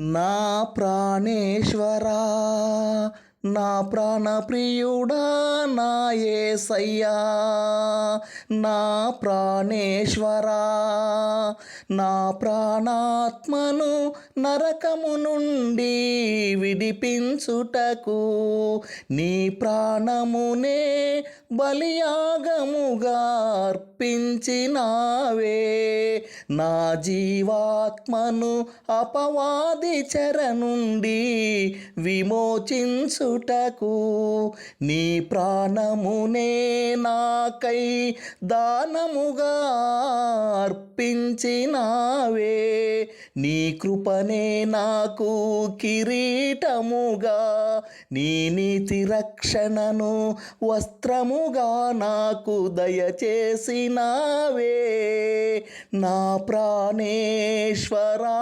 నా ప్రాణేశ్వరా నా ప్రాణప్రియుడా నా యేసయ్యా నా ప్రాణేశ్వరా నా ప్రాణాత్మను నరకము నుండి విడిపించుటకు నీ ప్రాణమునే బలియాగముగా అర్పించినావే. నా జీవాత్మను అపవాది చెర నుండి విమోచించుటకు నీ ప్రాణమునే నాకై దానముగా అర్పించినావే. నీ కృపనే నాకు కిరీటముగా నీ నీతి రక్షణను వస్త్రముగా నాకు దయచేసినావే. నా ప్రాణేశ్వరా